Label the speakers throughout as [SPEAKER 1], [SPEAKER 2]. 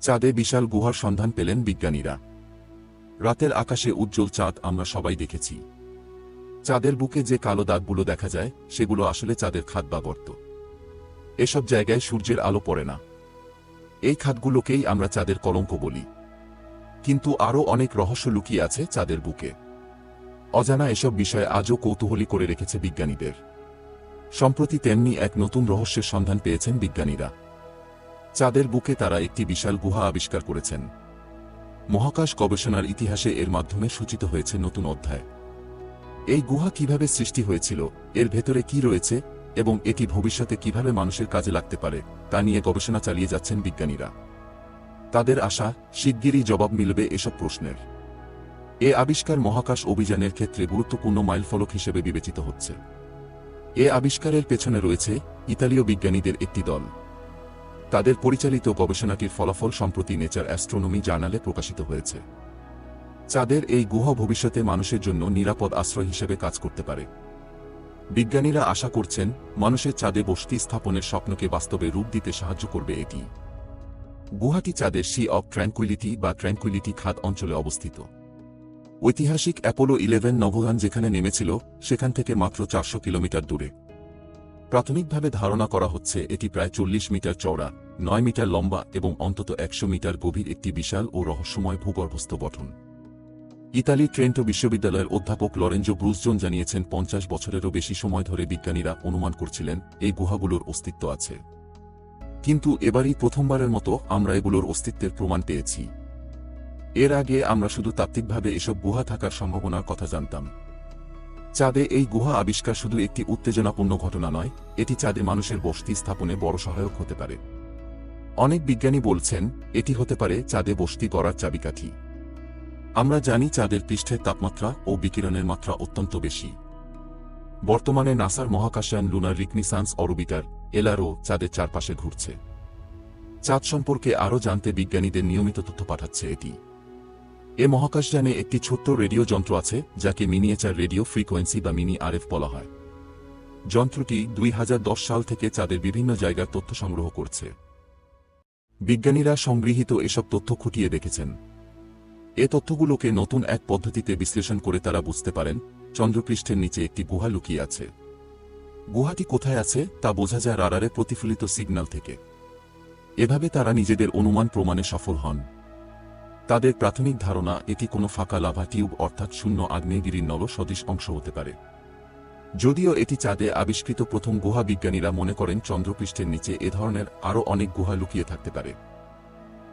[SPEAKER 1] চাঁদে বিশাল গুহার সন্ধান পেলেন বিজ্ঞানীরা। রাতের আকাশে উজ্জ্বল চাঁদ আমরা সবাই দেখেছি। চাঁদের বুকে যে কালো দাগগুলো দেখা যায়, সেগুলো আসলে চাঁদের খাদ বা গর্ত। এসব জায়গায় সূর্যের আলো পড়ে না। এই খাতগুলোকেই আমরা চাঁদের কলঙ্ক বলি। কিন্তু আরও অনেক রহস্য লুকিয়ে আছে চাঁদের বুকে। অজানা এসব বিষয়ে আজও কৌতূহলী করে রেখেছে বিজ্ঞানীদের। সম্প্রতি তেমনি এক নতুন রহস্যের সন্ধান পেয়েছেন বিজ্ঞানীরা। চাঁদের বুকে তারা একটি বিশাল গুহা আবিষ্কার করেছেন। মহাকাশ গবেষণার ইতিহাসে এর মাধ্যমে সূচিত হয়েছে নতুন অধ্যায়। এই গুহা কীভাবে সৃষ্টি হয়েছিল, এর ভেতরে কি রয়েছে, এবং এটি ভবিষ্যতে কীভাবে মানুষের কাজে লাগতে পারে, তা নিয়ে গবেষণা চালিয়ে যাচ্ছেন বিজ্ঞানীরা। তাদের আশা, শিগগিরই জবাব মিলবে এসব প্রশ্নের। এ আবিষ্কার মহাকাশ অভিযানের ক্ষেত্রে গুরুত্বপূর্ণ মাইলফলক হিসেবে বিবেচিত হচ্ছে। এ আবিষ্কারের পেছনে রয়েছে ইতালীয় বিজ্ঞানীদের একটি দল। তাদের পরিচালিত গবেষণাটির ফলাফল সম্প্রতি নেচার অ্যাস্ট্রোনমি জার্নালে প্রকাশিত হয়েছে। চাঁদের এই গুহা ভবিষ্যতে মানুষের জন্য নিরাপদ আশ্রয় হিসেবে কাজ করতে পারে। বিজ্ঞানীরা আশা করছেন, মানুষের চাঁদে বসতি স্থাপনের স্বপ্নকে বাস্তবে রূপ দিতে সাহায্য করবে এটি। গুহাটি চাঁদের সি অব ট্র্যাঙ্কুইলিটি বা ট্র্যাঙ্কুইলিটি খাত অঞ্চলে অবস্থিত। ঐতিহাসিক অ্যাপোলো ইলেভেন নভোযান যেখানে নেমেছিল, সেখান থেকে মাত্র চারশো কিলোমিটার দূরে। প্রাথমিকভাবে ধারণা করা হচ্ছে এটি প্রায় চল্লিশ মিটার চওড়া, নয় মিটার লম্বা এবং অন্তত একশো মিটার গভীর একটি বিশাল ও রহস্যময় ভূগর্ভস্থ গঠন। ইতালি ট্রেন্টো বিশ্ববিদ্যালয়ের অধ্যাপক লরেঞ্জো ব্রুসজন জানিয়েছেন, পঞ্চাশ বছরেরও বেশি সময় ধরে বিজ্ঞানীরা অনুমান করছিলেন, এই গুহাগুলোর অস্তিত্ব আছে। কিন্তু এবারই প্রথমবারের মতো আমরা এগুলোর অস্তিত্বের প্রমাণ পেয়েছি। এর আগে আমরা শুধু তাত্ত্বিকভাবে এসব গুহা থাকার সম্ভাবনার কথা জানতাম। চাঁদে এই গুহা আবিষ্কার শুধু একটি উত্তেজনাপূর্ণ ঘটনা নয়, এটি চাঁদে মানুষের বসতি স্থাপনে বড় সহায়ক হতে পারে। অনেক বিজ্ঞানী বলছেন, এটি হতে পারে চাঁদে বসতি করার চাবিকাঠি। আমরা জানি চাঁদের পৃষ্ঠের তাপমাত্রা ও বিকিরণের মাত্রা অত্যন্ত বেশি। বর্তমানে নাসার মহাকাশযান লুনার রিকনিসান্স অরবিটার, এলআরও চাঁদের চারপাশে ঘুরছে। চাঁদ সম্পর্কে আরও জানতে বিজ্ঞানীদের নিয়মিত তথ্য পাঠাচ্ছে এটি। এ মহাকাশযানে একটি ছোট্ট রেডিও যন্ত্র আছে, যাকে মিনিয়েচার রেডিও ফ্রিকোয়েন্সি বা মিনি আরএফ বলা হয়। যন্ত্রটি দুই হাজার দশ সাল থেকে চাঁদের বিভিন্ন জায়গার তথ্য সংগ্রহ করছে। বিজ্ঞানীরা সংগৃহীত এসব তথ্য খুঁটিয়ে দেখেছেন। এ তথ্যগুলোকে নতুন এক পদ্ধতিতে বিশ্লেষণ করে তারা বুঝতে পারেন, চন্দ্রপৃষ্ঠের নিচে একটি গুহা লুকিয়ে আছে। গুহাটি কোথায় আছে, তা বোঝা যায় রাডারে প্রতিফলিত সিগন্যাল থেকে। এভাবে তারা নিজেদের অনুমান প্রমাণে সফল হন। তাদের প্রাথমিক ধারণা, এটি কোনো ফাঁকা লাভা টিউব অর্থাৎ শূন্য আগ্নেয়গিরির নল সদৃশ অংশ হতে পারে। যদিও এটি চাঁদে আবিষ্কৃত প্রথম গুহা বিজ্ঞানীরা মনে করেন চন্দ্রপৃষ্ঠের নিচে এ ধরনের আরও অনেক গুহা লুকিয়ে থাকতে পারে।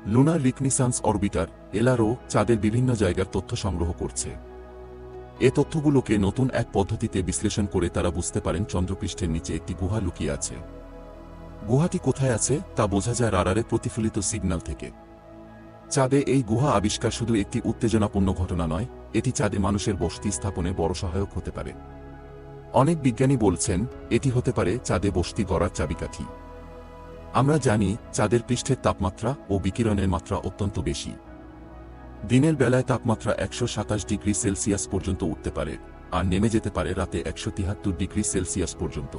[SPEAKER 1] লুনার রিকনিসান্স অরবিটার এলআরও, চাঁদের বিভিন্ন জায়গার তথ্য সংগ্রহ করছে। এ তথ্যগুলোকে নতুন এক পদ্ধতিতে বিশ্লেষণ করে তারা বুঝতে পারেন চন্দ্রপৃষ্ঠের নিচে একটি গুহা লুকিয়ে আছে। গুহাটি কোথায় আছে, তা বোঝা যায় রাডারে প্রতিফলিত সিগন্যাল থেকে। চাঁদে এই গুহা আবিষ্কার শুধু একটি উত্তেজনাপূর্ণ ঘটনা নয়, এটি চাঁদে মানুষের বসতি স্থাপনে বড় সহায়ক হতে পারে। অনেক বিজ্ঞানী বলছেন, এটি হতে পারে চাঁদে বসতি গড়ার চাবিকাঠি। আমরা জানি, চাঁদের পৃষ্ঠের তাপমাত্রা ও বিকিরণের মাত্রা অত্যন্ত বেশি। দিনের বেলায় তাপমাত্রা একশো সাতাশ ডিগ্রি সেলসিয়াস পর্যন্ত উঠতে পারে, আর নেমে যেতে পারে রাতে একশো তিয়াত্তর ডিগ্রি সেলসিয়াস পর্যন্ত।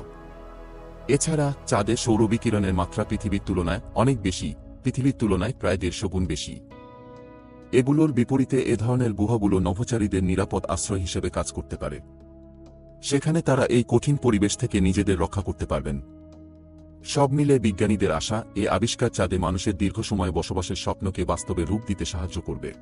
[SPEAKER 1] এছাড়া, চাঁদে সৌর বিকিরণের মাত্রা পৃথিবীর তুলনায় অনেক বেশি পৃথিবীর তুলনায় প্রায় দেড়শো গুণ বেশি। এগুলোর বিপরীতে এ ধরনের গুহাগুলো নভোচারীদের নিরাপদ আশ্রয় হিসেবে কাজ করতে পারে। সেখানে তারা এই কঠিন পরিবেশ থেকে নিজেদের রক্ষা করতে পারবেন। সব মিলে বিজ্ঞানীদের আশা, এ আবিষ্কার চাঁদে মানুষের দীর্ঘ সময় বসবাসের স্বপ্নকে বাস্তবে রূপ দিতে সাহায্য করবে।